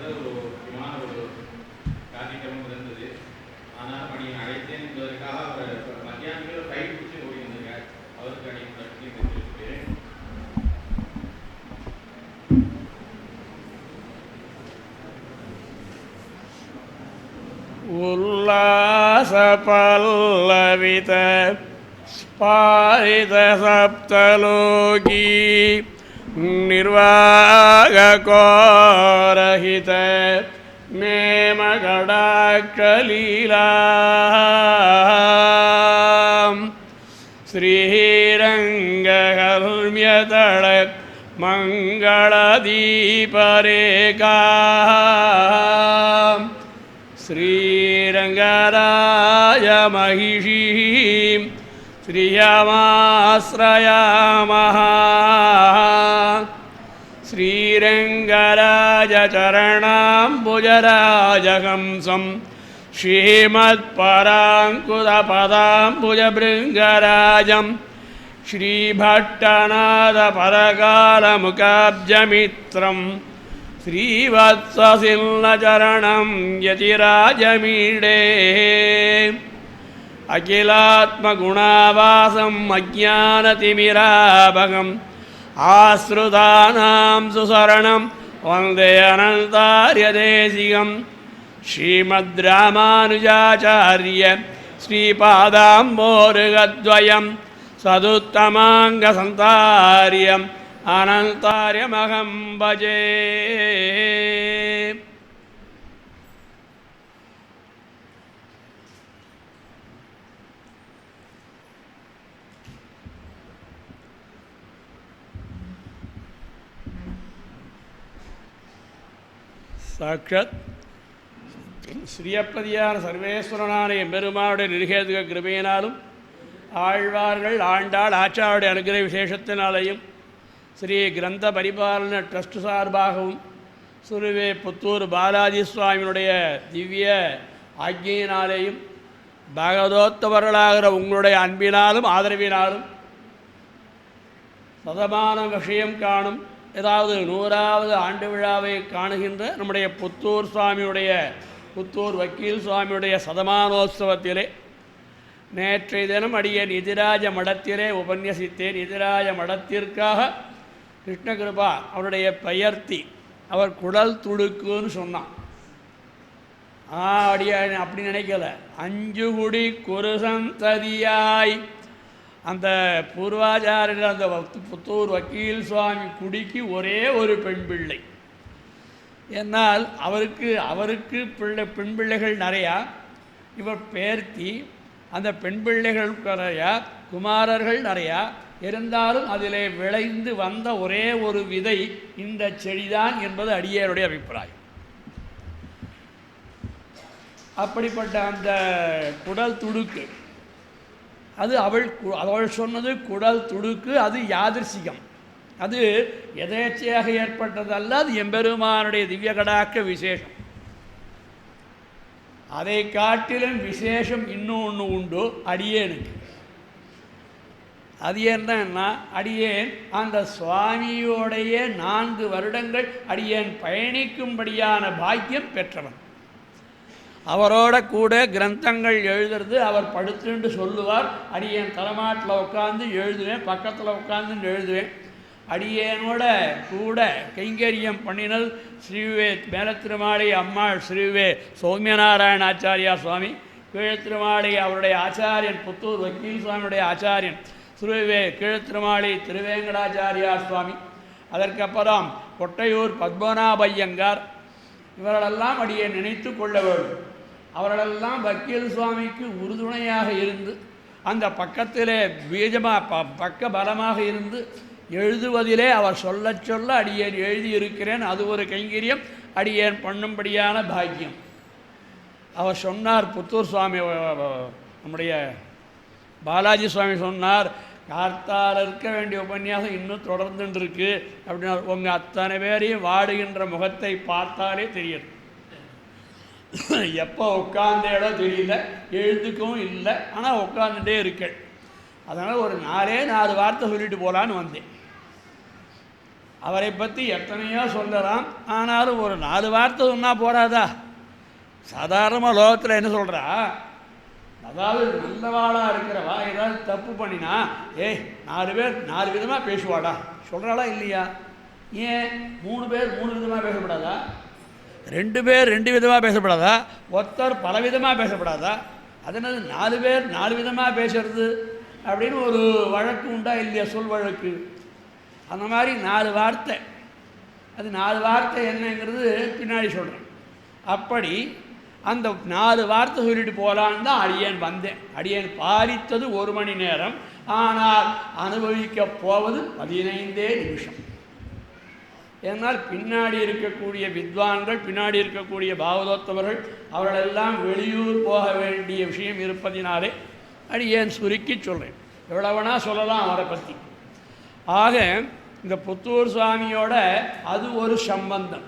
இடத்துல ஒரு முக்கியமான ஒரு காரியக்கிரமம் இருந்தது. ஆனால் அப்படி அழைத்தேன் என்பதற்காக அவர் மத்தியானமே ஒரு ஃப்ளைட் பிடிச்சி ஓடி வந்திருக்கார். அவருக்கு அடி பற்றி உல்லாச பல்லவித பாரித சப்தலோகி निर्वागकोरहित नेमगडाक्षलीला श्रीरङ्गकर्म्यतळ मङ्गलदीपरेका श्रीरङ्गराय महिषीं श्रियमाश्रयामः श्रीरङ्गराजचरणाम्बुजराजहंसं श्रीमत्पराङ्कुरपदाम्बुजभृङ्गराजं श्रीभट्टनाथपरकालमुखाब्जमित्रम् श्रीवत्ससिल्लचरणं यतिराजमीडे। अखिलात्मगुणावासम् अज्ञानतिमिराभगम् ஆஸ்ருதானாம் சுசரணம். வந்தே அனந்தாரிய தேசிகம். ஸ்ரீமத் ராமானுஜாச்சாரிய ஸ்ரீபாதாம்போருகத்வயம். சதுத்தமாங்கசந்தாரியம் அனந்தாரியமகம் பஜே. சாட்சாத் ஸ்ரீயப்பதியான சர்வேஸ்வரனான எம்பெருமானுடைய நிருகேதுக கிருபையினாலும் ஆழ்வார்கள் ஆண்டாள் ஆச்சாருடைய அனுகிரக விசேஷத்தினாலேயும் ஸ்ரீ கிரந்த பரிபாலன ட்ரஸ்ட் சார்பாகவும் சுருவே புத்தூர் பாலாஜி சுவாமியினுடைய திவ்ய ஆக்ஞையினாலேயும் பகவதோத்தவர்களாகிற உங்களுடைய அன்பினாலும் ஆதரவினாலும் சதமான விஷயம் காணும் ஏதாவது நூறாவது ஆண்டு விழாவை காணுகின்ற நம்முடைய புத்தூர் சுவாமியுடைய புத்தூர் வக்கீல் சுவாமியுடைய சதமானோத்சவத்திலே நேற்றைய தினம் அடியேன் எதிராஜ மடத்திலே உபன்யசித்தேன் எதிராஜ மடத்திற்காக கிருஷ்ணகிருபா அவருடைய பெயர்த்தி அவர் குடல் துடுக்குன்னு சொன்னான். ஆ அடியா அப்படி நினைக்கல. அஞ்சு குடி குருசந்ததியாய் அந்த பூர்வாச்சாரியர் அந்த வத்து- புத்தூர் வக்கீல் சுவாமி குடிக்கு ஒரே ஒரு பெண் பிள்ளை. என்னால் அவருக்கு அவருக்கு பிள்ளை பெண் பிள்ளைகள் நிறையா. இவர் பேர்த்தி அந்த பெண் பிள்ளைகள் நிறையா குமாரர்கள் நிறையா. இருந்தாலும் அதிலே விளைந்து வந்த ஒரே ஒரு விதை இந்த செடிதான் என்பது அடியாருடைய அபிப்பிராயம். அப்படிப்பட்ட அந்த குடல் துடுக்கு அது அவள் கு- அவள் சொன்னது குடல் துடுக்கு அது யாதிர்சிகம். அது எதேச்சையாக ஏற்பட்டதல்ல அது எம்பெருமானுடைய திவ்ய கடாக்க விசேஷம். அதை காட்டிலும் விசேஷம் இன்னும் உண்டு அடியேனுக்கு. அது என்னன்னா அடியேன் அந்த சுவாமியோடைய நான்கு வருடங்கள் அடியேன் பயணிக்கும்படியான பாக்கியம் பெற்றவன். அவரோட கூட கிரந்தங்கள் எழுதுறது அவர் படுத்துண்டு சொல்லுவார். அடியேன் தலைமாட்டில் உட்காந்து எழுதுவேன் பக்கத்தில் உட்காந்து எழுதுவேன். அடியேனோட கூட கைங்கரியம் பண்ணினல் ஸ்ரீவே மேலத்திருமாளி அம்மாள் ஸ்ரீவே சௌமியநாராயண ஆச்சாரியா சுவாமி கீழத்திருமாளி அவருடைய ஆச்சாரியன் புத்தூர் வக்கீல் சுவாமியுடைய ஆச்சாரியன் ஸ்ரீவே கீழத்திருமாளி திருவேங்கடாச்சாரியா சுவாமி. அதற்கப்புறம் கொட்டையூர் பத்மநாபையங்கார் இவர்களெல்லாம் அடியை நினைத்து கொள்ள வேண்டும். அவர்களெல்லாம் வக்கீல் சுவாமிக்கு உறுதுணையாக இருந்து அந்த பக்கத்திலே பீஜமாக ப பக்க பலமாக இருந்து எழுதுவதிலே அவர் சொல்ல சொல்ல அடியேன் எழுதியிருக்கிறேன். அது ஒரு கைங்கரியம். அடியேன் பண்ணும்படியான பாக்கியம். அவர் சொன்னார் புத்தூர் சுவாமி நம்முடைய பாலாஜி சுவாமி சொன்னார் கார்த்தால் இருக்க வேண்டிய உபன்யாசம் இன்னும் தொடர்ந்துட்டு இருக்கு அப்படின்னா உங்கள் அத்தனை பேரையும் வாடுகின்ற முகத்தை பார்த்தாலே தெரியும். எப்போ உட்காந்தேடோ தெரியல எழுத்துக்கவும் இல்லை ஆனால் உட்காந்துட்டே இருக்கேன். அதனால் ஒரு நாலே நாலு வார்த்தை சொல்லிட்டு போகலான்னு வந்தேன். அவரை பற்றி எத்தனையோ சொல்லலாம் ஆனாலும் ஒரு நாலு வார்த்தை சொன்னால் போடாதா சாதாரணமாக லோகத்தில் என்ன சொல்கிறா அதாவது நல்லவாளாக இருக்கிறவா ஏதாவது தப்பு பண்ணினா ஏய் நாலு பேர் நாலு விதமாக பேசுவாடா சொல்கிறாளா இல்லையா? ஏன்? மூணு பேர் மூணு விதமாக பேசக்கூடாதா? ரெண்டு பேர் ரெண்டு விதமாக பேசப்படாதா? ஒருத்தர் பல விதமாக பேசப்படாதா? அதனால் நாலு பேர் நாலு விதமாக பேசுறது? அப்படின்னு ஒரு வழக்கு உண்டா இல்லையா? சொல் வழக்கு. அந்த மாதிரி நாலு வார்த்தை. அது நாலு வார்த்தை என்னங்கிறது பின்னாடி சொல்கிறேன் அப்படி அந்த நாலு வார்த்தை சொல்லிட்டு போகலான்னு தான் அடியேன் வந்தேன். அடியேன் பாரித்தது ஒரு மணி நேரம். ஆனால் அனுபவிக்கப் போவது பதினைந்தே நிமிஷம். என்னால் பின்னாடி இருக்கக்கூடிய வித்வான்கள் பின்னாடி இருக்கக்கூடிய பாகவதோத்தவர்கள் அவர்களெல்லாம் வெளியூர் போக வேண்டிய விஷயம் இருப்பதினாலே அடியேன் சுருக்கி சொல்கிறேன் எவ்வளவுனா சொல்லலாம் அவரை பற்றி ஆக இந்த புத்தூர் சுவாமியோட அது ஒரு சம்பந்தம்.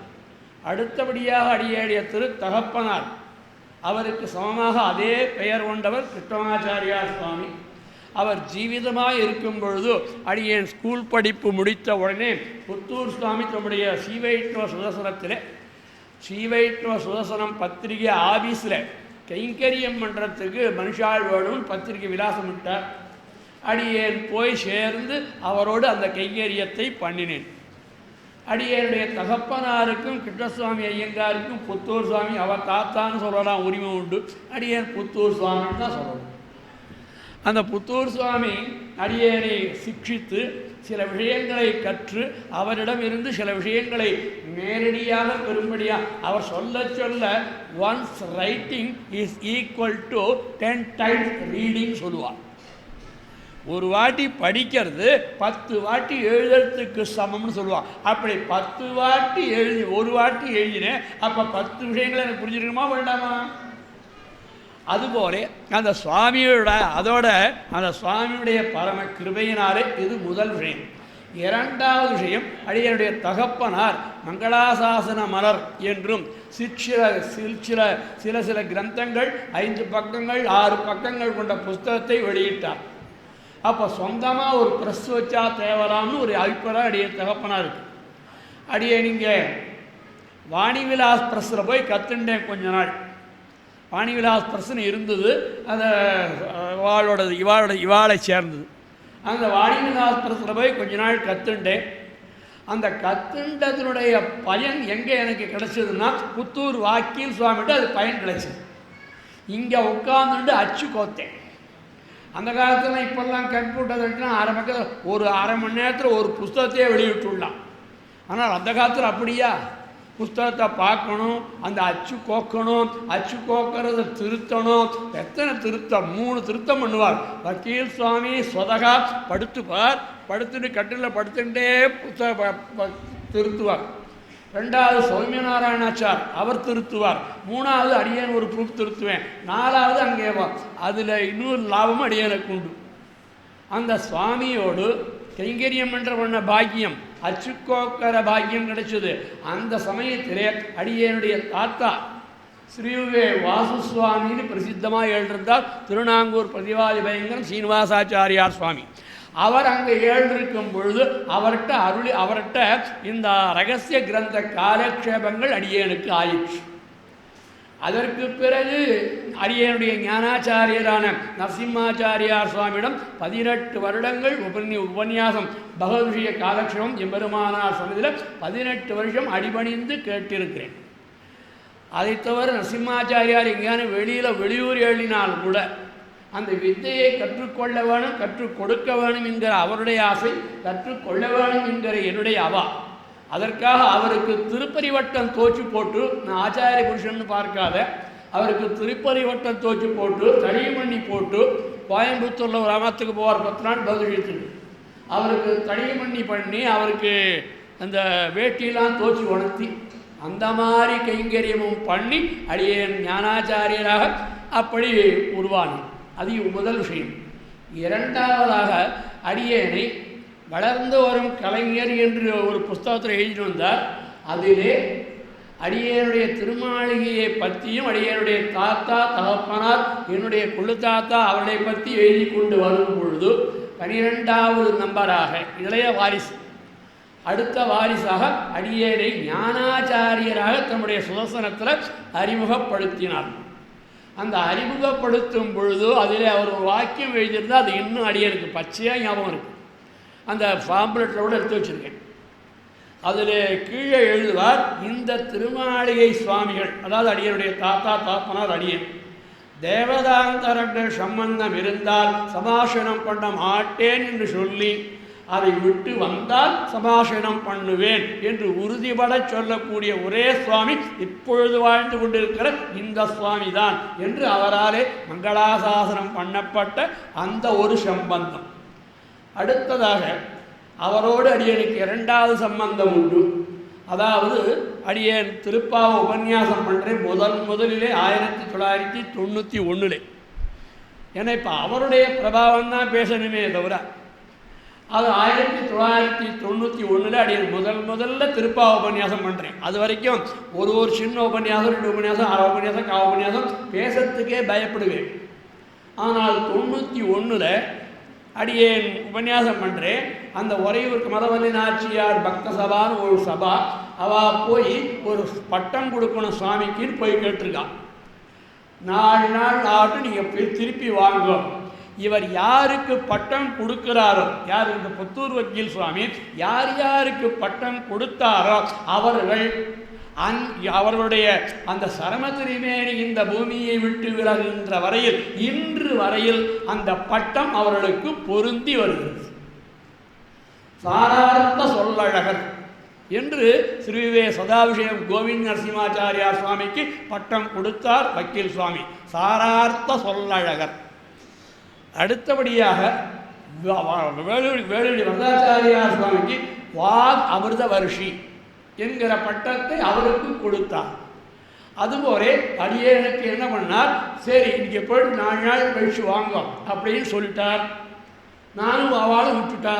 அடுத்தபடியாக அடியேடிய திரு தகப்பனார் அவருக்கு சமமாக அதே பெயர் கொண்டவர் கிருஷ்ணமாச்சாரியார் சுவாமி. அவர் ஜீவிதமாக இருக்கும் பொழுது அடியேன் ஸ்கூல் படிப்பு முடித்த உடனே புத்தூர் சுவாமி தம்முடைய சீவைஷ்ணவ சுதர்சனத்தில் சீவைஷ்ணவ சுதர்சனம் பத்திரிகை ஆஃபீஸில் கைங்கரியம் பண்ணுறதுக்கு மனுஷாள் வேணும் பத்திரிகை விலாசம் விட்டார். அடியேன் போய் சேர்ந்து அவரோடு அந்த கைங்கரியத்தை பண்ணினேன். அடியேனுடைய தகப்பனாருக்கும் கிருஷ்ணசுவாமி ஐயங்காருக்கும் புத்தூர் சுவாமி அவர் தாத்தான்னு சொல்லலாம் உரிமை உண்டு. அடியேன் புத்தூர் சுவாமின்னு தான் சொல்லணும். அந்த புத்தூர் சுவாமி அடியேனை சிக்ஷித்து சில விஷயங்களை கற்று அவரிடம் இருந்து சில விஷயங்களை நேரடியாக பெறும்படியா அவர் சொல்ல சொல்ல once writing is equal to ten times reading சொல்லுவார். ஒரு வாட்டி படிக்கிறது பத்து வாட்டி எழுதுறதுக்கு சமம்னு சொல்லுவான் அப்படி பத்து வாட்டி எழுதி ஒரு வாட்டி எழுதினேன் அப்போ பத்து விஷயங்களை எனக்கு புரிஞ்சிருக்குமா வேண்டாமா? அதுபோல அந்த சுவாமியோட அதோட அந்த சுவாமியுடைய பரம கிருபையினாலே இது முதல் விஷயம். இரண்டாவது விஷயம் அடியனுடைய தகப்பனார் மங்களாசாசன மலர் என்றும் சிற்சில சிற்சில சில சில கிரந்தங்கள் ஐந்து பக்கங்கள் ஆறு பக்கங்கள் கொண்ட புஸ்தகத்தை வெளியிட்டார். அப்போ சொந்தமாக ஒரு ப்ரெஸ் வச்சா தேவலாம்னு ஒரு அபிப்பிராயம் அடிய தகப்பனாக இருக்கு. அடியே நீங்கள் வாணிவிலாஸ் ப்ரெஸ்ஸில் போய் கற்றுண்டேன் கொஞ்ச நாள். வாணிவிலாஸ் பிரச்சனை இருந்தது அதை இவாளோட இவாளோட இவாளை சேர்ந்தது. அந்த வாணிவிலாஸ் பிரச்சனை போய் கொஞ்ச நாள் கற்றுண்டேன் அந்த கத்துண்டதனுடைய பயன் எங்கே எனக்கு கிடைச்சதுன்னா புத்தூர் வாக்கில் சுவாமிகிட்ட அது பயன் கிடைச்சது. இங்கே உட்காந்துட்டு அச்சு கோத்தேன். அந்த காலத்தில் இப்போல்லாம் கம்ப்யூட்டர் அரை பக்கத்தில் ஒரு அரை மணி நேரத்தில் ஒரு புஸ்தகத்தையே வெளியிட்டுள்ளான் ஆனால் அந்த காலத்தில் அப்படியா? புஸ்தகத்தை பார்க்கணும் அந்த அச்சு கோக்கணும் அச்சு கோக்கிறத திருத்தணும். எத்தனை திருத்தம்? மூணு திருத்தம் பண்ணுவார். வக்கீல் சுவாமி சொதகா படுத்துப்பார். படுத்துட்டு கட்டிலில் படுத்துட்டே புத்தகம் திருத்துவார். ரெண்டாவது சௌமியநாராயணாச்சார் அவர் திருத்துவார். மூணாவது அடியேன் ஒரு ப்ரூஃப் திருத்துவேன். நாலாவது அங்கே அதில் இன்னொரு லாபமும் அடியேனுக்கு உண்டு. அந்த சுவாமியோடு கைங்கரியம் என்ற பண்ண பாக்கியம் அச்சுக்கோக்கர பாக்கியம் கிடைச்சது. அந்த சமயத்திலே அடியேனுடைய தாத்தா ஸ்ரீவே வாசுசுவாமின்னு பிரசித்தமாக எழுந்திருந்தார். திருநாங்கூர் பிரதிவாதி பயங்கரம் சீனிவாசாச்சாரியார் சுவாமி. அவர் அங்கே எழுந்திருக்கும் பொழுது அவர்கிட்ட அருளி அவர்கிட்ட இந்த ரகசிய கிரந்த காலக்ஷேபங்கள் அடியேனுக்கு ஆயிடுச்சு அதற்கு பிறகு அரியனுடைய ஞானாச்சாரியரான நரசிம்மாச்சாரியார் சுவாமியிடம் பதினெட்டு வருடங்கள் உபநி உபன்யாசம் பகவத் காலக்ஷமம் எம்பெருமானார் சன்னதியில் பதினெட்டு வருஷம் அடிபணிந்து கேட்டிருக்கிறேன். அதை தவிர நரசிம்மாச்சாரியார் எங்கேயான வெளியில் வெளியூர் எழுதினால் கூட அந்த வித்தையை கற்றுக்கொள்ள வேணும் கற்றுக் கொடுக்க வேணும் என்கிற அவருடைய ஆசை கற்றுக்கொள்ள வேணும் என்கிற என்னுடைய அவா. அதற்காக அவருக்கு திருப்பரிவட்டம் தோச்சு போட்டு நான் ஆச்சாரிய புருஷன் பார்க்காத அவருக்கு திருப்பரிவட்டம் தோச்சு போட்டு தனிமண்ணி போட்டு கோயம்புத்தூரில் ஒரு அமத்துக்கு போவார் பத்து நாள் பதிலளித்துக்கு அவருக்கு தனிமண்ணி பண்ணி அவருக்கு அந்த வேட்டியெல்லாம் தோச்சி உணர்த்தி அந்த மாதிரி கைங்கரியமும் பண்ணி அடியேன் ஞானாச்சாரியராக அப்படி உருவானேன் அது முதல் விஷயம். இரண்டாவதாக அடியேனை வளர்ந்து வரும் கலைஞர் என்று ஒரு புஸ்தகத்தில் எழுதிட்டு வந்தார். அதிலே அடியனுடைய திருமாளிகையை பற்றியும் அடியனுடைய தாத்தா தகப்பனார் என்னுடைய குழு தாத்தா அவர்களை பற்றி எழுதி கொண்டு வரும் பொழுது பனிரெண்டாவது நம்பராக இளைய வாரிசு அடுத்த வாரிசாக அடியேரை ஞானாச்சாரியராக தன்னுடைய சுதர்சனத்தில் அறிமுகப்படுத்தினார். அந்த அறிமுகப்படுத்தும் பொழுது அதில் அவர் ஒரு வாக்கியம் எழுதியிருந்தால் அது இன்னும் அடியனுக்கு பச்சையாக ஞாபகம் இருக்கு. அந்த பாம்பலெட்டில் கூட எடுத்து வச்சுருக்கேன். அதில் கீழே எழுதுவார் இந்த திருமாளிகை சுவாமிகள் அதாவது அடியனுடைய தாத்தா தாப்பனார் அடியன் தேவதாந்தரங்கள் சம்பந்தம் இருந்தால் சபாஷணம் பண்ண மாட்டேன் என்று சொல்லி அதை விட்டு வந்தால் சபாஷணம் பண்ணுவேன் என்று உறுதிபட சொல்லக்கூடிய ஒரே சுவாமி இப்பொழுது வாழ்ந்து கொண்டிருக்கிற இந்த சுவாமி தான் என்று அவராலே மங்களாசாசனம் பண்ணப்பட்ட அந்த ஒரு சம்பந்தம். அடுத்ததாக அவரோடு அடியனுக்கு இரண்டாவது சம்பந்தம் உண்டு. அதாவது அடியேன் திருப்பாவ உபன்யாசம் பண்ணுறேன் முதல் முதலிலே ஆயிரத்தி தொள்ளாயிரத்தி தொண்ணூற்றி ஒன்றில் ஏன்னா இப்போ அவருடைய பிரபாவம் தான் பேசணுமே தவிர அது ஆயிரத்தி தொள்ளாயிரத்தி தொண்ணூற்றி ஒன்றில் அடியன் முதல் முதல்ல திருப்பா உபன்யாசம் பண்ணுறேன் அது வரைக்கும் ஒரு ஒரு சின்ன உபன்யாசம் ரெண்டு உபன்யாசம் அரை உபன்யாசம் கா உபன்யாசம் பேசுறதுக்கே பயப்படுவேன். ஆனால் தொண்ணூற்றி ஒன்றில் அடியேன் உபன்யாசம் பண்ணுறேன் அந்த உறையூருக்கு மதவல்லி நாச்சியார் பக்த சபான்னு ஒரு சபா அவள் போய் ஒரு பட்டம் கொடுக்கணும் சுவாமிக்குன்னு போய் கேட்டிருக்கான் நாலு நாள் ஆகட்டும் நீங்கள் போய் திருப்பி வாங்க. இவர் யாருக்கு பட்டம் கொடுக்கிறாரோ யார் இந்த புத்தூர் வக்கீல் சுவாமி யார் யாருக்கு பட்டம் கொடுத்தாரோ அவர்கள் அந் அவர்களுடைய அந்த சரமத்திரிமேனி இந்த பூமியை விட்டு விலகுகின்ற வரையில் இன்று வரையில் அந்த பட்டம் அவர்களுக்கு பொருந்தி வருகிறது. சாரார்த்த சொல்லழகர் என்று ஸ்ரீவே சதாபிஷேகம் கோவிந்த் நரசிம்மாச்சாரியார் சுவாமிக்கு பட்டம் கொடுத்தார் வக்கீல் சுவாமி. சாரார்த்த சொல்லழகர். அடுத்தபடியாக வேலுடி வேலுடி வரதாச்சாரியார் சுவாமிக்கு வாக் அமிர்த வருஷி. என்கிற பட்டத்தை அவருக்கு கொடுத்தார். அதுபோலே அடியேனுக்கு என்ன பண்ணார்? சரி இன்றைக்கி போயிட்டு நாலு நாள் கழிச்சு வாங்கும் அப்படின்னு சொல்லிட்டார். நானும் அவளும் விட்டுட்டா.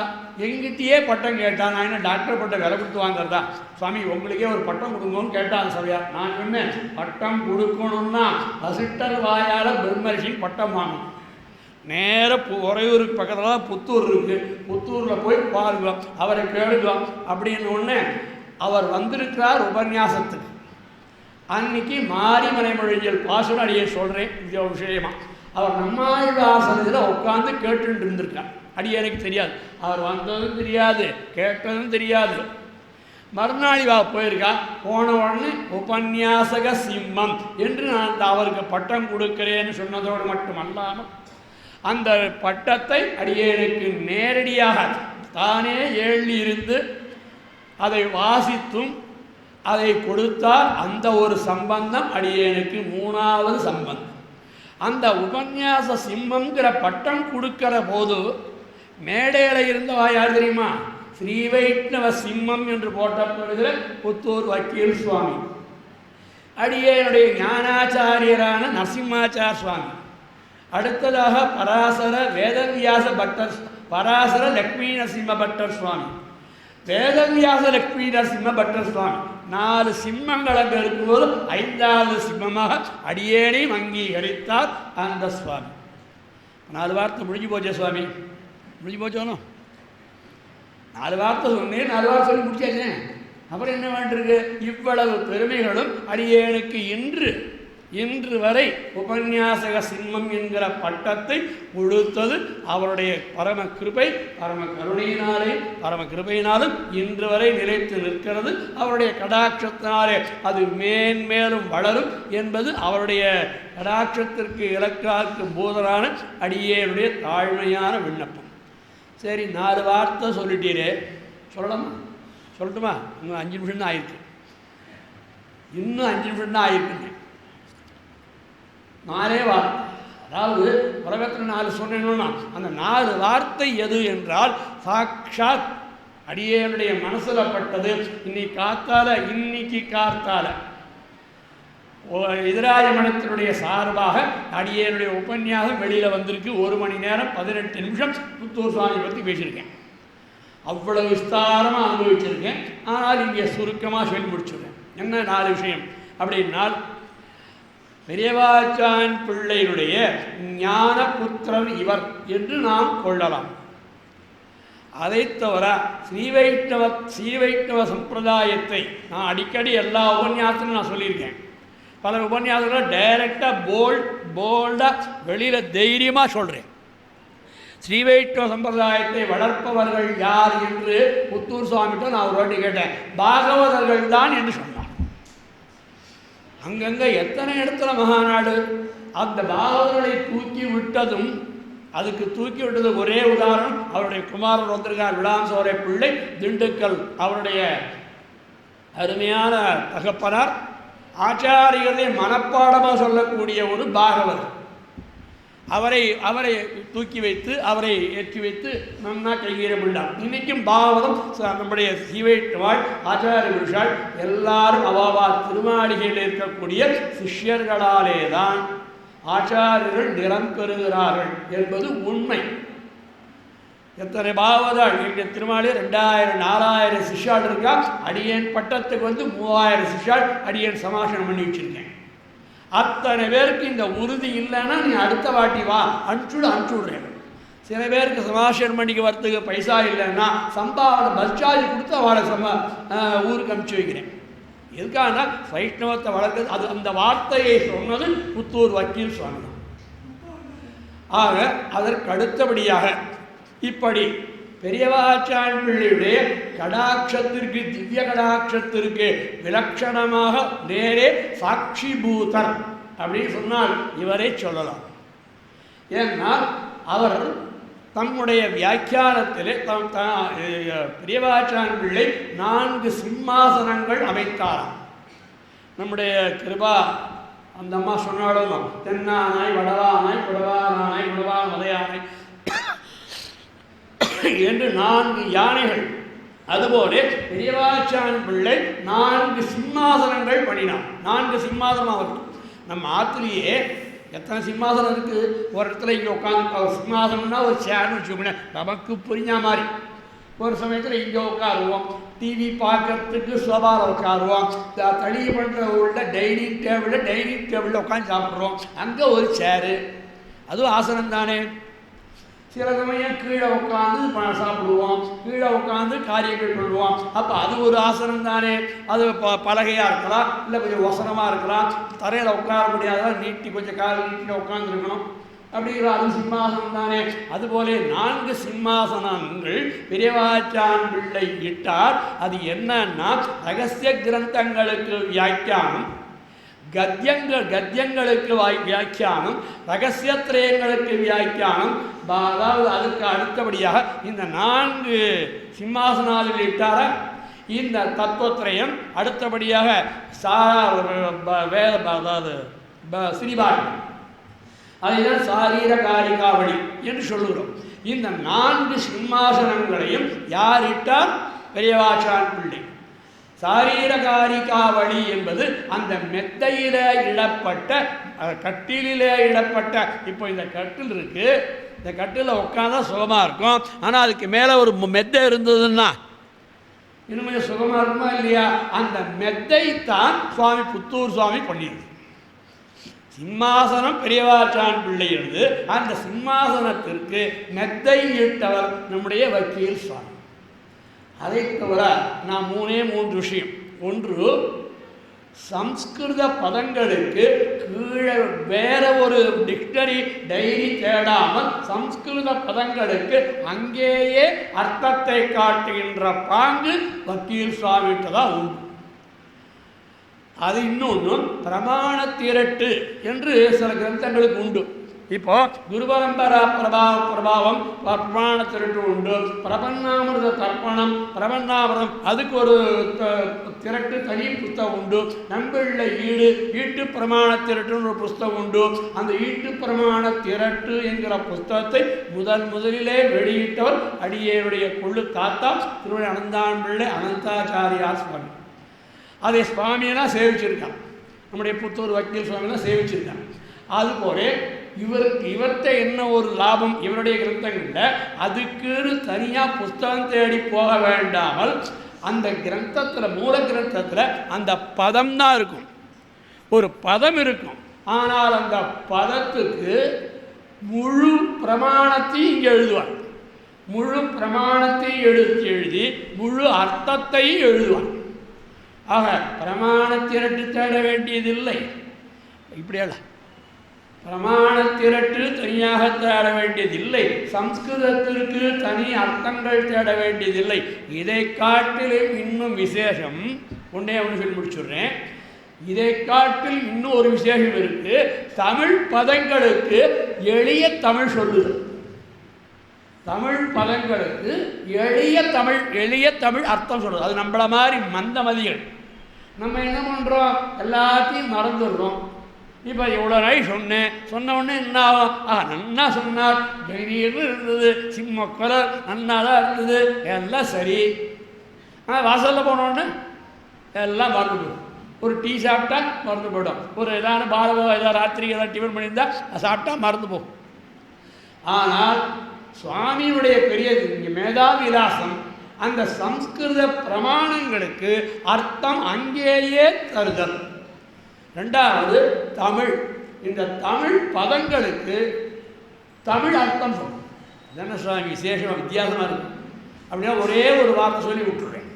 எங்கிட்டயே பட்டம் கேட்டான் நான் என்ன டாக்டர் பட்டம் விலை கொடுத்து வாங்குறதா? சுவாமி உங்களுக்கே ஒரு பட்டம் கொடுங்கன்னு கேட்டான் சபையார் நான் சொன்னேன் பட்டம் கொடுக்கணும்னா வசிட்டர் வாயால் பிரம்மரிஷின் பட்டம் வாங்கணும். நேர பு உறையூருக்கு பக்கத்தில் தான் புத்தூர் இருக்குது புத்தூரில் போய் பாருங்க அவரை கேளுங்க அப்படின்னு ஒன்று அவர் வந்திருக்கிறார் உபன்யாசத்துக்கு. அன்னைக்கு மாரிமலை மொழியில் பாசுரம் அடியே சொல்கிறேன் இது விஷயமா. அவர் நம்மாழ்வாசனத்தில் உட்காந்து கேட்டுட்டு இருந்திருக்கார். அடி எனக்கு தெரியாது. அவர் வந்ததும் தெரியாது கேட்டதும் தெரியாது. மறுநாளிவா போயிருக்கா போன உடனே உபன்யாசக சிம்மம் என்று நான் அந்த அவருக்கு பட்டம் கொடுக்கிறேன்னு சொன்னதோடு மட்டுமல்லாமல் அந்த பட்டத்தை அடியேனுக்கு நேரடியாக தானே எழுதி இருந்து அதை வாசித்தும் அதை கொடுத்தால் அந்த ஒரு சம்பந்தம் அடியேனுக்கு மூணாவது சம்பந்தம். அந்த உபன்யாச சிம்மங்கிற பட்டம் கொடுக்கிற போது மேடையில் இருந்தவா யார் தெரியுமா? ஸ்ரீ வைஷ்ணவ சிம்மம் என்று போட்டப்படுகிற புத்தூர் வக்கீல் சுவாமி. அடியேனுடைய ஞானாச்சாரியரான நரசிம்மாச்சார் சுவாமி. அடுத்ததாக பராசர வேதவியாச பட்டர் பராசர லக்ஷ்மி நரசிம்ம பட்டர் சுவாமி. வேதவியாச லக்ஷ்மி நரசிம்ம பட்டர் சுவாமி நாலு சிம்மங்கள் அங்கே இருக்கும்போது ஐந்தாவது சிம்மமாக அடியேனையும் அங்கீகரித்தார் அந்த சுவாமி நாலு வார்த்தை முடிஞ்சு போச்சே சுவாமி. முடிஞ்சு போச்சோனும் நாலு வார்த்தை சொன்னேன் நாலு வார்த்தை சொல்லி முடிச்சாச்சேன் அப்புறம் என்ன வேண்டியிருக்கு? இவ்வளவு பெருமைகளும் அடியேனுக்கு இன்று இன்று வரை உபன்யாசக சிம்மம் என்கிற பட்டத்தை கொடுத்தது அவருடைய பரம கிருபை பரம கருணையினாலே பரம கிருபையினாலும் இன்று வரை நிலைத்து நிற்கிறது. அவருடைய கடாட்சத்தினாலே அது மேன்மேலும் வளரும் என்பது அவருடைய கடாட்சத்திற்கு இலக்காக்கு பூதரான அடியேனுடைய தாழ்மையான விண்ணப்பம். சரி நாலு வார்த்தை சொல்லிட்டீரே. சொல்லலாமா? சொல்லட்டுமா? இன்னும் அஞ்சு நிமிஷம் தான் ஆயிருக்கு. இன்னும் அஞ்சு நிமிஷம் தான் ஆயிருக்குங்க நாலே வார்த்தை. அதாவது உலகத்தில் நாலு சொன்னேன்னா அந்த நாலு வார்த்தை எது என்றால் சாக்ஷாத் அடியேனுடைய மனசில் பட்டது இன்னைக்கு காத்தால இன்னைக்கு காத்தால. எதிராயமனத்தினுடைய சார்பாக அடியனுடைய உபன்யாசம் வெளியில் வந்திருக்கு. ஒரு மணி நேரம் பதினெட்டு நிமிஷம் புத்தூர் சுவாமி பற்றி பேசியிருக்கேன். அவ்வளவு விஸ்தாரமாக அனுபவிச்சிருக்கேன். ஆனால் இங்கே சுருக்கமாக சொல்லி முடிச்சுடுறேன். என்ன நாலு விஷயம்? அப்படின்னால் பெரியவாச்சான் பிள்ளையுடைய ஞான புத்திரர் இவர் என்று நாம் கொள்ளலாம். அதைத் தவிர ஸ்ரீ வைஷ்ணவ ஸ்ரீ வைஷ்ணவ சம்பிரதாயத்தை நான் அடிக்கடி எல்லா உபன்யாசத்திலும் நான் சொல்லியிருக்கேன். பல உபன்யாசங்களும் டைரெக்டாக போல்ட் போல்டாக வெளியில் தைரியமாக சொல்கிறேன் ஸ்ரீ வைஷ்ணவ சம்பிரதாயத்தை வளர்ப்பவர்கள் யார் என்று புத்தூர் சுவாமிகிட்ட நான் ஒரு வாட்டி கேட்டேன். பாகவதர்கள் தான் என்று சொன்னேன். அங்கங்கே எத்தனை இடத்துல மகாநாடு? அந்த பாகவதனை தூக்கி விட்டதும் அதுக்கு தூக்கி விட்டது ஒரே உதாரணம் அவருடைய குமாரன் வந்திருக்கார் விடாம்சோரை பிள்ளை திண்டுக்கல். அவருடைய அருமையான தகப்பனார் ஆச்சாரியர்களை மனப்பாடமாக சொல்லக்கூடிய ஒரு பாகவதன் அவரை அவரை தூக்கி வைத்து அவரை ஏற்றி வைத்து நன்னா கைகீரம் உள்ளார் இன்னைக்கும் பாவதம் நம்முடைய சீவைட்டுவாள் ஆச்சாரிய புருஷாள் எல்லாரும் அவாவா திருமாளிகையில் இருக்கக்கூடிய சிஷ்யர்களாலே தான் ஆச்சாரியர்கள் நிறம் பெறுகிறார்கள் என்பது உண்மை. எத்தனை பாவதாள் எங்கள் திருமாளி ரெண்டாயிரம் நாலாயிரம் சிஷ்யால் இருக்கா? அடியேன் பட்டத்துக்கு வந்து மூவாயிரம் சிஷ்யால் அடியேன் சமாசனம் பண்ணி வச்சிருக்கேன். அத்தனை பேருக்கு இந்த உறுதி இல்லைன்னா நீ அடுத்த வாட்டி வா. அனுப்பிச்சுடு அனுப்பிச்சுடுறேன் சில பேருக்கு சமாஷன் பண்ணிக்க வரத்துக்கு பைசா இல்லைன்னா சம்பாவனை பஸ் சார்ஜ் கொடுத்து அவளை சம ஊருக்கு அனுப்பிச்சு வைக்கிறேன். எதுக்கானா வைஷ்ணவத்தை வளர்க்குறது அது அந்த வார்த்தையை சொன்னது புத்தூர் வக்கீல் சுவாமி ஆக அதற்கு அடுத்தபடியாக இப்படி பெரியவாச்சான் பிள்ளையுடைய கடாட்சத்திற்கு திவ்ய கடாட்சத்திற்கு விலட்சணமாக நேரே சாட்சிபூதர் அப்படின்னு சொன்னால் இவரை சொல்லலாம். ஏன்னா அவர் தம்முடைய வியாக்கியானத்திலே தம் த பெரியவாச்சான் பிள்ளை நான்கு சிம்மாசனங்கள் அமைத்தாராம். நம்முடைய கிருபா அந்த அம்மா சொன்னாலும் தென்னானாய் வடவானாய் குடவானாய் குடவா மலையானாய் என்று நான்கு யானைகள். அதுபோல பெரியவாச்சான் பிள்ளை நான்கு சிம்மாசனங்கள் பண்ணினான். நான்கு சிம்மாசனம் அவருக்கு நம்ம ஆத்திலேயே எத்தனை சிம்மாசனம் இருக்கு? ஒரு இடத்துல இங்கே உட்காந்து சிம்மாசனம்னா ஒரு சேர்னு வச்சுக்கோங்களேன். நமக்கு புரிஞ்ச மாதிரி. ஒரு சமயத்தில் இங்கே உட்காருவோம். டிவி பார்க்கறதுக்கு சோபாவில் உட்காருவோம். த- தளி பண்ணுற உள்ள டைனிங் டேபிளில் டைனிங் டேபிளில் உட்காந்து சாப்பிட்றோம். அங்கே ஒரு சேரு அதுவும் ஆசனம் தானே சில சமயம் கீழே உட்காந்து ப- சாப்பிடுவோம். கீழே உட்காந்து காரியங்கள் பண்ணுவோம் அப்போ அது ஒரு ஆசனம் தானே. அது ப பலகையாக இருக்கலாம். இல்லை கொஞ்சம் வசனமாக இருக்கலாம். தரையில் உட்கார முடியாத நீட்டி கொஞ்சம் கால் நீட்டில் உட்காந்துருக்கணும் அப்படிங்கிற அது சிம்மாசனம் தானே. அதுபோல நான்கு சிம்மாசனங்கள் பெரியவாச்சான் பிள்ளை இட்டார். அது என்னன்னா ரகசிய கிரந்தங்களுக்கு வியாக்கியானம் கத்தியங்கள் கத்தியங்களுக்கு வாய் வியாக்கியானம் ரகசியத்திரயங்களுக்கு வியாக்கியானம் அதாவது அதுக்கு அடுத்தபடியாக இந்த நான்கு சிம்மாசனாதில் இட்டார இந்த தத்துவத்திரயம் அடுத்தபடியாக சா வேத அதாவது ப- சிறிபாடு அதுதான் சாரீர காரிகாவளி என்று சொல்லுகிறோம். இந்த நான்கு சிம்மாசனங்களையும் யார் இட்டார்? பெரியவாச்சான் பிள்ளை. சாரீரகாரிகாவளி என்பது அந்த மெத்தையில இடப்பட்ட கட்டிலே இடப்பட்ட இப்போ இந்த கட்டில் இருக்குது இந்த கட்டில் உட்காந்தா சுகமாக இருக்கும். ஆனால் அதுக்கு மேலே ஒரு மெத்தை இருந்ததுன்னா இனிமே சுகமாக இருக்குமா இல்லையா? அந்த மெத்தை தான் சுவாமி புத்தூர் சுவாமி பண்ணியிருக்கு சிம்மாசனம் பெரியவாச்சான் பிள்ளை இருந்து அந்த சிம்மாசனத்திற்கு மெத்தை இட்டவர் நம்முடைய வக்கீல் சுவாமி. அதை தவிர நான் மூணே மூன்று விஷயம். ஒன்று சம்ஸ்கிருத பதங்களுக்கு கீழே வேற ஒரு டிக்ஷனரி டைரி தேடாமல் சம்ஸ்கிருத பதங்களுக்கு அங்கேயே அர்த்தத்தை காட்டுகின்ற பாங்கு வக்கீல் சுவாமிகிட்ட தான் உண்டு. அது இன்னொன்று பிரமாண திரட்டு என்று சில கிரந்தங்களுக்கு உண்டு. இப்போ குருபரம்பரா பிரபா பிரபாவம் பிரமாண உண்டு. பிரபன்னாமிரத தர்ப்பணம் பிரபன்னாமிரதம் அதுக்கு ஒரு த- திரட்டு தனி புஸ்தகம் உண்டு. நம்பிள்ள ஈடு ஈட்டு பிரமாண திரட்டுன்னு ஒரு புஸ்தகம் உண்டு. அந்த ஈட்டு பிரமாண திரட்டு என்கிற புஸ்தகத்தை முதல் முதலிலே வெளியிட்டவர் அடியேருடைய கொள்ளு தாத்தா திருவண்ண அனந்தான் பிள்ளை அனந்தாச்சாரியார் சுவாமி. அதை சுவாமியெல்லாம் சேவிச்சிருக்கான் நம்முடைய புத்தூர் வக்கீல் சுவாமிலாம் சேவிச்சிருக்கான் அதுபோல இவருக்கு இவர்கிட்ட என்ன ஒரு லாபம்? இவருடைய கிரந்தங்களில் அதுக்குன்னு தனியாக புஸ்தகம் தேடி போக வேண்டாமல் அந்த கிரந்தத்தில் மூல கிரந்தத்தில் அந்த பதம் தான் இருக்கும். ஒரு பதம் இருக்கும். ஆனால் அந்த பதத்துக்கு முழு பிரமாணத்தையும் இங்கே எழுதுவார். முழு பிரமாணத்தையும் எழுதி எழுதி முழு அர்த்தத்தையும் எழுதுவார். ஆக பிரமாணத்திரட்டு தேட வேண்டியதில்லை. இப்படியெல்லாம் பிரமாண திரட்டு தனியாக தேட வேண்டியதில்லை. சம்ஸ்கிருதத்திற்கு தனி அர்த்தங்கள் தேட வேண்டியதில்லை. இதை காட்டிலும் இன்னும் விசேஷம். ஒன்றே ஒன்று சொல்லி முடிச்சுடுறேன். இதை காட்டில் இன்னும் ஒரு விசேஷம் இருக்கு. தமிழ் பதங்களுக்கு எளிய தமிழ் சொல்லுது. தமிழ் பதங்களுக்கு எளிய தமிழ் எளிய தமிழ் அர்த்தம் சொல்லுது. அது நம்மள மாதிரி மந்தமதிகள். நம்ம என்ன பண்ணுறோம் எல்லாத்தையும் மறந்துடுறோம். இப்போ இவ்வளோ நாய் சொன்னேன். சொன்ன உடனே என்ன ஆகும் ஆ நன்னா சொன்னார். திடீர்னு இருந்தது. சிம்ம கலர் நன்னா தான் இருந்தது. எல்லாம் சரி. ஆனால் வாசலில் போனோடனே எல்லாம் மறந்து போயிடும். ஒரு டீ சாப்பிட்டா மறந்து போயிடும். ஒரு ஏதாவது பாரதம் ஏதாவது ராத்திரி ஏதாவது டிஃபன் பண்ணியிருந்தா சாப்பிட்டா மறந்து போகும். ஆனால் சுவாமியுடைய பெரிய இங்கே மேதாவிலாசம் அந்த சம்ஸ்கிருத பிரமாணங்களுக்கு அர்த்தம் அங்கேயே தருதல் ரெண்டாவது தமிழ். இந்த தமிழ் பதங்களுக்கு தமிழ் அர்த்தம் சொல்லும் தானே சுவாமி விசேஷமாக வித்தியாசமாக இருக்கும் அப்படின்னா ஒரே ஒரு வார்த்தை சொல்லி விட்டுருவேன்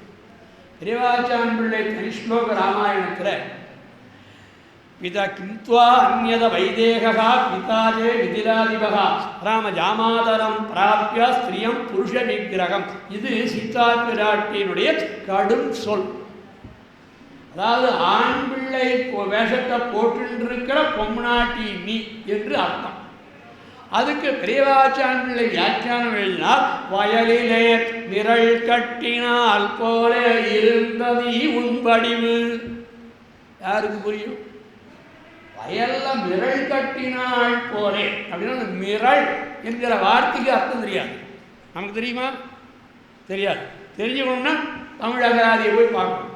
பெரியவாச்சான் பிள்ளை தனிஷ்லோக ராமாயணத்தில் பிதா கிம்த்வா அந்நத வைதேகா பிதாஜே விதிராதிபகா ராம ஜாமாதரம் பிராபிய ஸ்திரியம் புருஷ நிகிரகம் இது சீதா பிராட்டியினுடைய கடும் சொல். அதாவது ஆண் பிள்ளை வேஷத்தை போட்டுருக்கிற பொம்னாட்டி நீ என்று அர்த்தம். அதுக்கு பெரியவாச்சான் பிள்ளை வியாக்கியானம் எழுதினால் வயலிலே நிரல் கட்டினால் போல இருந்தது உன்படிவு யாருக்கு புரியும்? வயல்ல மிரள் கட்டினாள் போலே. அப்படின்னா அந்த மிரள் என்கிற வார்த்தைக்கு அர்த்தம் தெரியாது. நமக்கு தெரியுமா? தெரியாது. தெரிஞ்சுக்கணும்னா தமிழ் அகராதியை போய் பார்க்கணும்.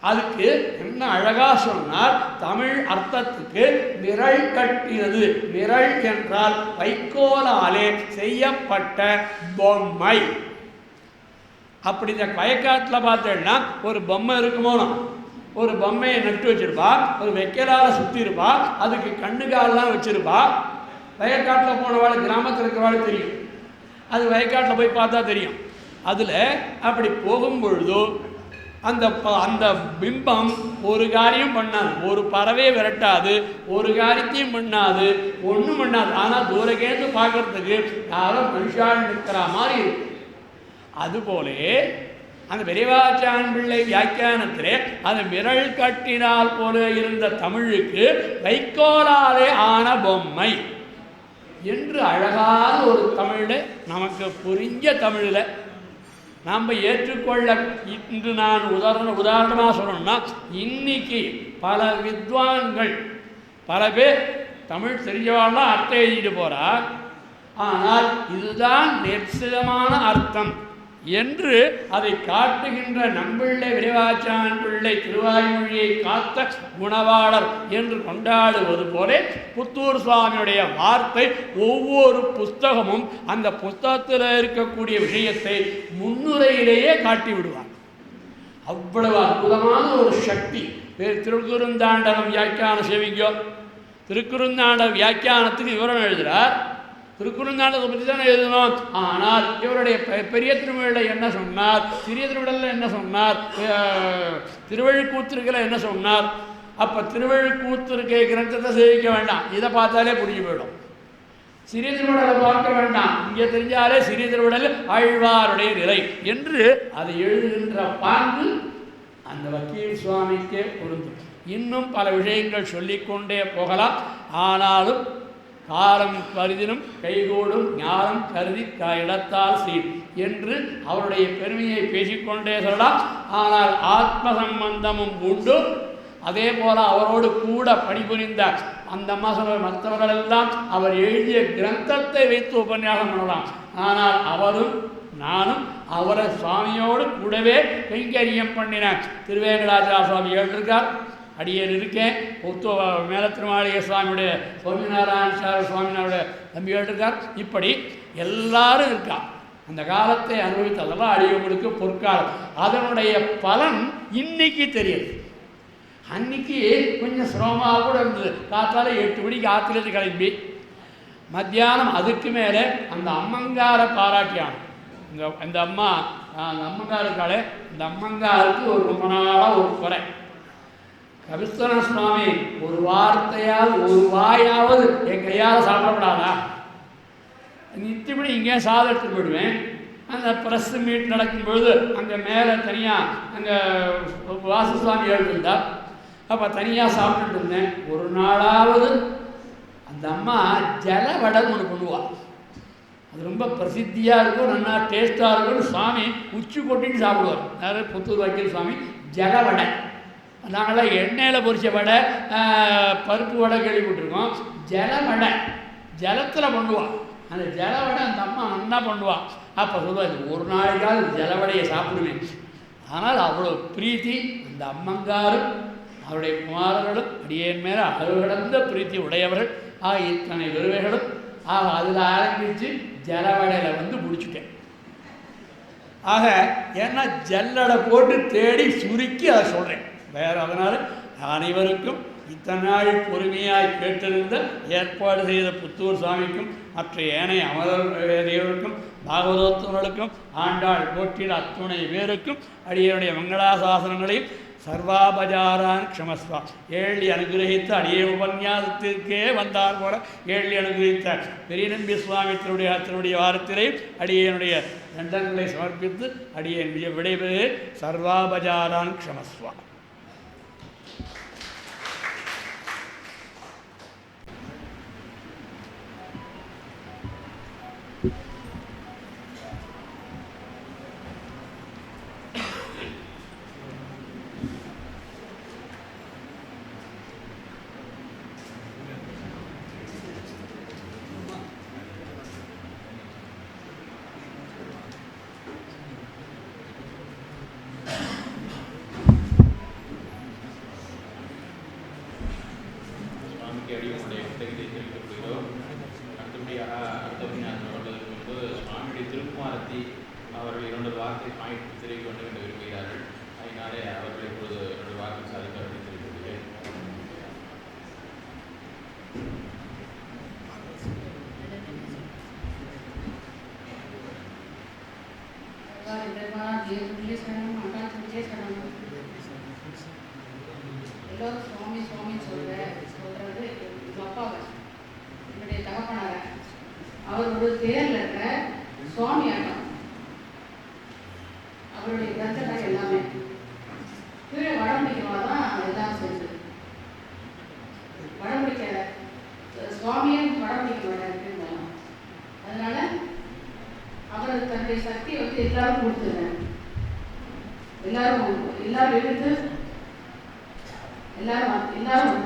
அதுக்கு என்ன அழகா சொன்னார்? தமிழ் அர்த்தத்துக்கு நிரல் கட்டினது நிரல் என்றால் வைக்கோலாலே செய்யப்பட்ட பொம்மை. அப்படி இந்த வயக்காட்டில் பார்த்தேன்னா ஒரு பொம்மை இருக்குமோனா ஒரு பொம்மையை நட்டு வச்சிருப்பா ஒரு வெக்கலால் சுற்றி இருப்பா அதுக்கு கண்ணுகாலெலாம் வச்சுருப்பா. வயக்காட்டில் போனவாள் கிராமத்தில் இருக்கிறவாள் தெரியும். அது வயக்காட்டில் போய் பார்த்தா தெரியும். அதில் அப்படி போகும் பொழுதோ அந்த ப- அந்த பிம்பம் ஒரு காரியம் பண்ணாது. ஒரு பறவையை விரட்டாது ஒரு காரியத்தையும் பண்ணாது ஒன்றும் பண்ணாது. ஆனால் தூரகேந்து பார்க்கறதுக்கு யாரோ மனுஷாள் நிற்கிற மாதிரி இருக்கும் அதுபோலே அந்த பெரியவாச்சான் பிள்ளை வியாக்கியானத்திலே அது விரல் கட்டினால் போல இருந்த தமிழுக்கு வைக்கோலாலே ஆன பொம்மை. என்று அழகான ஒரு தமிழில் நமக்கு புரிஞ்ச தமிழில் நாம் ஏற்றுக்கொள்ள இன்று நான் உதாரண உதாரணமாக சொல்லணும்னா இன்னைக்கு பல வித்வான்கள் பல பேர் தமிழ் தெரிஞ்சவாள்லாம் அர்த்தம் எழுதிட்டு போகிறார் ஆனால் இதுதான் நிச்சயமான அர்த்தம். என்று அதை காட்டுகின்ற நம்பிள்ளை விரைவாச்சான் பிள்ளை திருவாய்மொழியை காத்த குணவாளர் என்று கொண்டாடுவது போலே புத்தூர் சுவாமியுடைய வார்த்தை ஒவ்வொரு புஸ்தகமும் அந்த புஸ்தகத்தில் இருக்கக்கூடிய விஷயத்தை முன்னுரையிலேயே காட்டி விடுவார். அவ்வளவு அற்புதமான ஒரு சக்தி. வேறு வியாக்கியானம் செவிங்கோ திருக்குறுந்தாண்ட வியாக்கியானத்துக்கு விவரம் எழுதுகிறார் திருக்குறுந்தாண்டத்தை பற்றி தானே எழுதணும். ஆனால் இவருடைய பெ- பெரிய திருவிழில் என்ன சொன்னார்? சிறிய திருவிழலில் என்ன சொன்னார்? அஹ், திருவழுக்கூத்திருக்கில் என்ன சொன்னார்? அப்போ திருவழுக்கூத்திருக்கை கிரந்தத்தை சேவிக்க வேண்டாம். இதை பார்த்தாலே புரிஞ்சு போயிடும். சிறிய திருவிடலை பார்க்க வேண்டாம். இங்கே தெரிஞ்சாலே சிறிய திருவிடல் ஆழ்வாருடைய நிலை என்று அதை எழுதுகின்ற பாங்கு அந்த வக்கீல் சுவாமிக்கே பொருந்தும். இன்னும் பல விஷயங்கள் சொல்லிக்கொண்டே போகலாம். ஆனாலும் காலம் கருதினும் கைகூடும் ஞானம் கருதி க இடத்தால் சீர் என்று அவருடைய பெருமையை பேசிக்கொண்டே சொல்லலாம். ஆனால் ஆத்ம சம்பந்தமும் உண்டு. அதே போல அவரோடு கூட பணிபுரிந்த அந்த மாசம் மற்றவர்களெல்லாம் அவர் எழுதிய கிரந்தத்தை வைத்து உபன்யாசம் பண்ணலாம். ஆனால் அவரும் நானும் அவரை சுவாமியோடு கூடவே கைங்கரியம் பண்ணின திருவேங்கடாச்சா சுவாமி எழுதியிருக்கார். அடியேன் இருக்கேன் புத்து மேல திருமாளிகை சுவாமியுடைய சுவாமிநாராயணசார சுவாமினாருடைய தம்பிகள் இருக்கார். இப்படி எல்லாரும் இருக்கா. அந்த காலத்தை அனுபவித்ததெல்லாம் அடியவங்களுக்கு பொற்காலம். அதனுடைய பலன் இன்னைக்கு தெரியுது. அன்னைக்கு கொஞ்சம் சிரமமாக கூட இருந்தது. காத்தால எட்டு மணிக்கு ஆற்றுலேருந்து கிளம்பி. மத்தியானம் அதுக்கு மேலே அந்த அம்மங்கார பாராட்டியான். இந்த இந்த அம்மா அந்த அம்மங்கார் இருக்காளே இந்த அம்மங்காருக்கு ஒரு ரொம்ப நாளாக ஒரு குறை. கவிஸ்வரன் சுவாமி ஒரு வார்த்தையாவது ஒரு வாயாவது என் கையால் சாப்பிடப்படாதா? நித்தியப்படி இங்கே சாதம் எடுத்துட்டு போயிடுவேன். அந்த ப்ரெஸ் மீட் நடக்கும்பொழுது அங்கே மேலே தனியாக அங்கே வாசுசுவாமி எழுதிருந்தா அப்போ தனியாக சாப்பிட்டுட்டு இருந்தேன். ஒரு நாளாவது அந்த அம்மா ஜல வடைன்னு ஒன்று பண்ணுவாள் அது ரொம்ப பிரசித்தியாக இருக்கும் நல்லா டேஸ்ட்டாக இருக்கும்னு சுவாமி உச்சி கொட்டின்னு சாப்பிடுவார். யார்? புத்தூர் வக்கீல் சுவாமி. ஜல வடை. நாங்களாம் எண்ணெயில் பொரிச்ச வடை பருப்பு வடை கேள்விப்பட்டிருக்கோம். ஜல வடை. ஜலத்தில் பண்ணுவான் அந்த ஜல வடை அந்த அம்மா நல்லா பண்ணுவாள் அப்போ சொல்லுவாள் ஒரு நாளைக்காவது ஜல வடையை சாப்பிடுவேன் ஆனால் அவ்வளோ பிரீத்தி அந்த அம்மங்காரும் அவருடைய குமாரர்களும் அடியேன் மேலே அளவு பிரீத்தி உடையவர்கள் ஆக இத்தனை விருவைகளும் ஆக அதில் ஆரம்பித்து ஜலவடையில் வந்து முடிச்சுட்டேன். ஆக ஏன்னா ஜல்லடை போட்டு தேடி சுருக்கி அதை சொல்கிறேன் வேறு அதனால் அனைவருக்கும் இத்தனை நாள் பொறுமையாய் கேட்டிருந்த ஏற்பாடு செய்த புத்தூர் சாமிக்கும் மற்ற ஏனைய அமரர் பாகவதோத்தவர்களுக்கும் ஆண்டாள் போற்றிட அத்துணை பேருக்கும் அடியனுடைய மங்களாசாசனங்களையும் சர்வாபஜாரான் க்ஷமஸ்வா. ஏழி அனுகிரகித்த அடியே உபன்யாசத்திற்கே வந்தார் போல ஏழி அனுகிரகித்த பெரிய நம்பி சுவாமி திருடைய திருடைய வாரத்திலே அடியனுடைய தண்டங்களை சமர்ப்பித்து அடியேன் விடைபெறு சர்வாபஜாரான் க்ஷமஸ்வா சுவாமிக்கு அடியனுடைய கிருத்தகத்தை தெரிவிக்கப்படுகிறோம் அடுத்தபடியாக அடுத்த உபன்யாசம் வருவதற்கு முன்பு சுவாமியுடைய திருக்குமாரத்தி அவர்கள் இரண்டு வார்த்தை பாயிண்ட் தெரிவிக்க வேண்டும் என்று விரும்புகிறார்கள் அதனாலே அவர்கள் இப்பொழுது இரண்டு வார்த்தை சாதிக்க வேண்டும் தெரிவிக்கிறேன் எல்லாரும் சுவாமி சுவாமி சொல்ற சொல்றது எங்க அப்பாவை என்னுடைய தகப்பனார அவர் ஒரு தேர்ல இருக்க சுவாமி ஆட்டம் அவருடைய கிரந்தம் எல்லாமே கீழே வடம்பிடிக்கவா தான் எல்லாம் செஞ்சது வடம்பிடிக்க சுவாமியே வடம்பிடிக்க மாட்டாரு அதனால அவர் தன்னுடைய சக்தியை கொடுத்துருவேன். எல்லாரும் எல்லாரும் எல்லாரும் எடுத்து எல்லாரும் எல்லாரும்